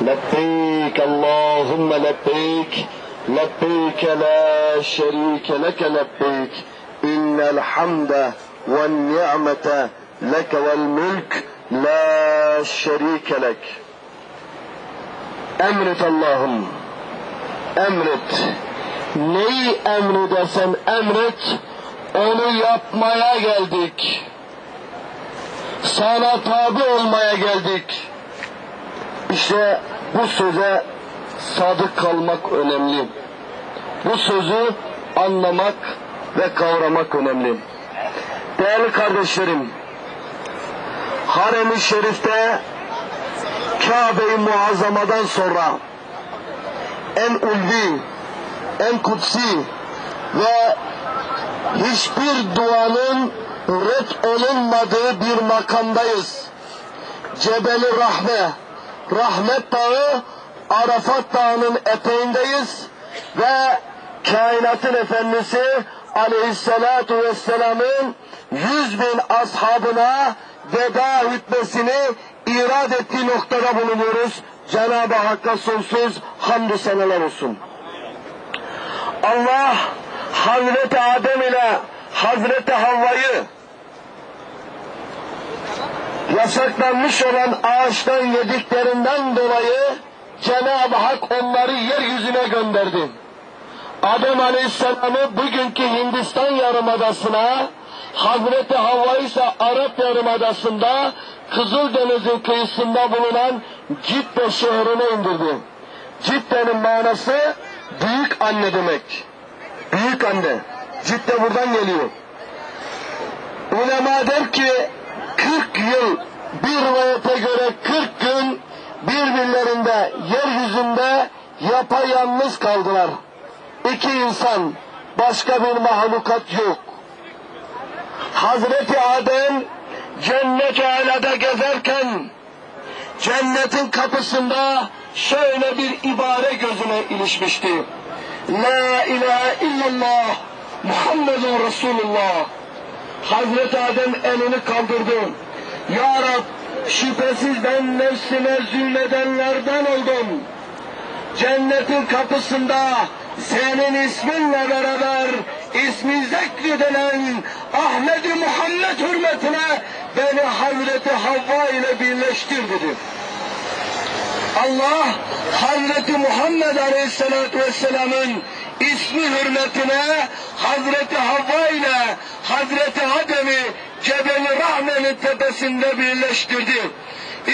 لبيك اللهم لبيك لبيك لا شريك لك لبيك. إن الحمد والنعمة لك والملك لا شريك لك. أمرت اللهم. أمرت neyi emredesen emret onu yapmaya geldik. Sana tabi olmak İşte bu söze sadık kalmak önemli. Bu sözü anlamak ve kavramak önemli. Değerli kardeşlerim, Harem-i Şerif'te Kabe-i Muazzama'dan sonra en ulvi, en kutsi ve hiçbir duanın red olunmadığı bir makamdayız. Cebeli Rahme, Rahmet Dağı, Arafat Dağı'nın eteğindeyiz ve kainatın efendisi aleyhissalatu vesselamın yüz bin ashabına veda hutbesini irad ettiği noktada bulunuyoruz. Cenab-ı Hakk'a sonsuz hamdü seneler olsun. Allah Hazreti Adem ile Hazreti Havva'yı yasaklanmış olan ağaçtan yediklerinden dolayı Cenab-ı Hak onları yeryüzüne gönderdi. Adem Aleyhisselam'ı bugünkü Hindistan Yarımadası'na, Hazreti Havva ise Arap Yarımadası'nda Kızıldeniz'in kıyısında bulunan Cidde şehrine indirdi. Cidde'nin manası büyük anne demek. Büyük anne. Cidde buradan geliyor. Ulema der ki 40 yıl bir rivayete göre 40 gün birbirlerinde yeryüzünde yapayalnız kaldılar. İki insan, başka bir mahlukat yok. Hazreti Adem cennet alada gezerken cennetin kapısında şöyle bir ibare gözüne ilişmişti. La ilahe illallah Muhammedun Resulullah. Hazreti Adem elini kaldırdı. Ya Rab şüphesiz ben nefsime zulmedenlerden oldum. Cennetin kapısında senin isminle beraber ismi zekredilen Ahmet-i Muhammed hürmetine beni Hazreti Havva ile birleştir dedi. Allah Hazreti Muhammed Aleyhisselatü Vesselam'ın ismi hürmetine Hazreti Havva ile Hazreti Adem'i Cebel-i Rahme'nin tepesinde birleştirdi.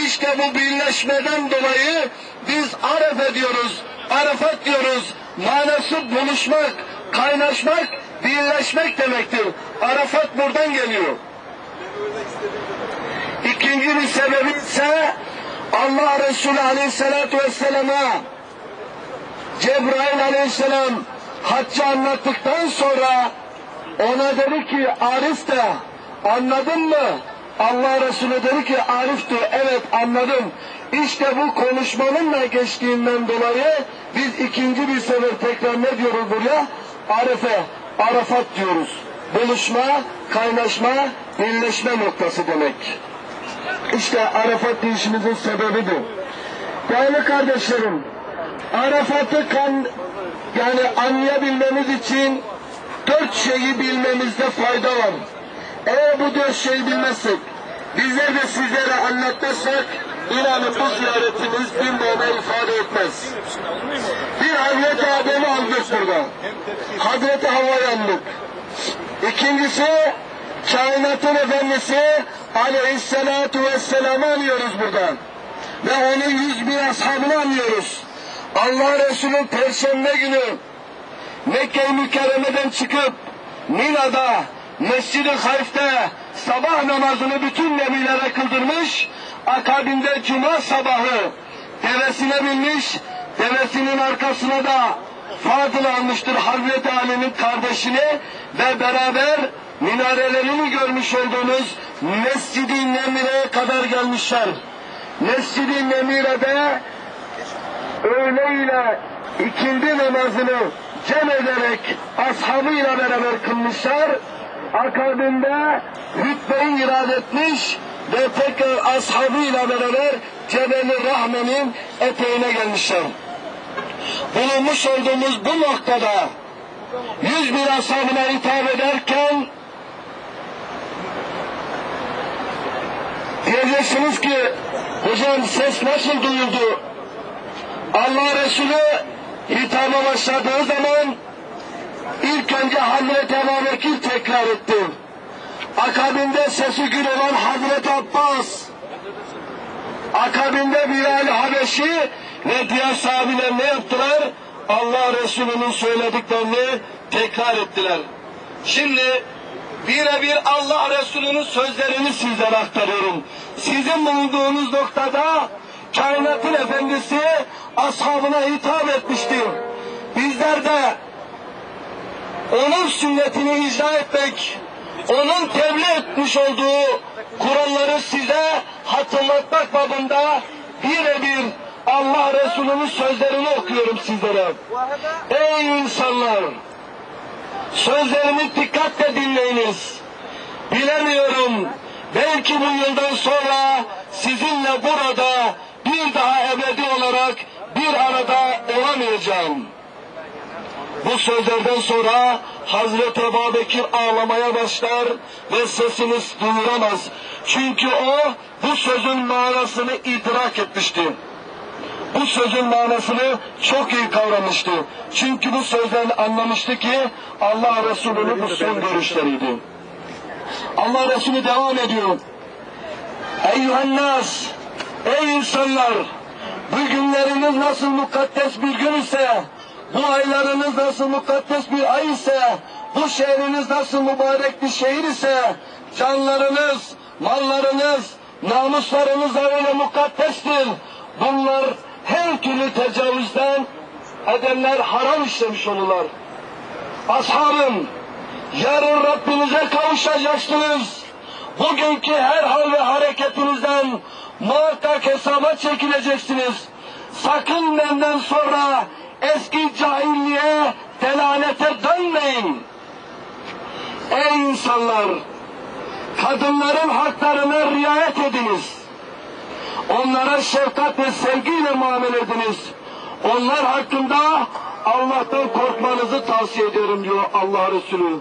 İşte bu birleşmeden dolayı biz Araf ediyoruz, Arafat diyoruz. Manası buluşmak, kaynaşmak, birleşmek demektir. Arafat buradan geliyor. İkinci bir sebebi ise Allah Resulü Aleyhisselatü Vesselam'a Cebrail Aleyhisselam haccı anlattıktan sonra ona dedi ki Arif de anladın mı? Allah Resulü dedi ki Arif'tir evet anladım. İşte bu konuşmanınla geçtiğinden dolayı biz ikinci bir sefer tekrar ne diyoruz buraya? Arife, Arafat diyoruz. Buluşma, kaynaşma, birleşme noktası demek. İşte Arafat deyişimizin sebebi bu. Değerli kardeşlerim, Arafat'ı kan, yani anlayabilmemiz için dört şeyi bilmemizde fayda var. Eğer bu dört şeyi bilmezsek, bizler de sizlere anlatmazsak, inanın bu ziyaretimiz bir mana ifade etmez. Bir Hazreti Adem'i aldık burada. Hazreti Havva'yı aldık. İkincisi, kainatın efendisi aleyhissalatu vesselam'ı anıyoruz burada. Ve onun yüz bin ashabını anıyoruz. Allah Resulü Perşembe günü Mekke-i Mükerreme'den çıkıp Mina'da Mescid-i Hayf'te sabah namazını bütün nebilere kıldırmış, akabinde cuma sabahı devesine binmiş, devesinin arkasına da Fadıl almıştır Hazreti Ali'nin kardeşini ve beraber minarelerini görmüş olduğunuz Mescid-i Nemire'ye kadar gelmişler. Mescid-i Nemire'de öğleyle ikindi namazını cem ederek ashabıyla beraber kılmışlar. Akabinde hutbeyi irad etmiş ve tekrar ashabıyla beraber Cebel-i Rahmen'in eteğine gelmişler. Bulunmuş olduğumuz bu noktada 101 ashabına hitap ederken diyeceksiniz ki hocam ses nasıl duyuldu? Allah Resulü hitaba başladığı zaman ilk önce Hazreti Ebu tekrar etti. Akabinde sesi gür olan Hazreti Abbas, akabinde Bilal Habeşi ve diğer sahabiler ne yaptılar? Allah Resulü'nün söylediklerini tekrar ettiler. Şimdi birebir Allah Resulü'nün sözlerini sizlere aktarıyorum. Sizin bulunduğunuz noktada kainatın efendisi ashabına hitap etmişti. Bizler de onun sünnetini icra etmek, onun tebliğ etmiş olduğu kuralları size hatırlatmak babında birebir Allah Resulü'nün sözlerini okuyorum sizlere. Ey insanlar! Sözlerimi dikkatle dinleyiniz. Bilemiyorum. Belki bu yıldan sonra sizinle burada bir daha ebedi olarak bir arada olamayacağım. Bu sözlerden sonra Hazreti Ebu Bekir ağlamaya başlar ve sesini duyuramaz. Çünkü o bu sözün manasını idrak etmişti. Bu sözün manasını çok iyi kavramıştı. Çünkü bu sözden anlamıştı ki Allah Resulü'nün bu son görüşleriydi. Allah Resulü devam ediyor. Eyyühennas, ey insanlar, bu günleriniz nasıl mukaddes bir gün ise, bu aylarınız nasıl mukaddes bir ay ise, bu şehriniz nasıl mübarek bir şehir ise, canlarınız, mallarınız, namuslarınız öyle mukaddestir. Bunlar her türlü tecavüzden edenler haram işlemiş olurlar. Ashabım, yarın Rabbinize kavuşacaksınız. Bugünkü her hal ve hareketinizden muhakkak hesaba çekileceksiniz. Sakın benden sonra eski cahilliğe, delalete dönmeyin. Ey insanlar! Kadınların haklarına riayet ediniz. Onlara şefkat ve sevgiyle muamele ediniz. Onlar hakkında Allah'tan korkmanızı tavsiye ediyorum diyor Allah Resulü.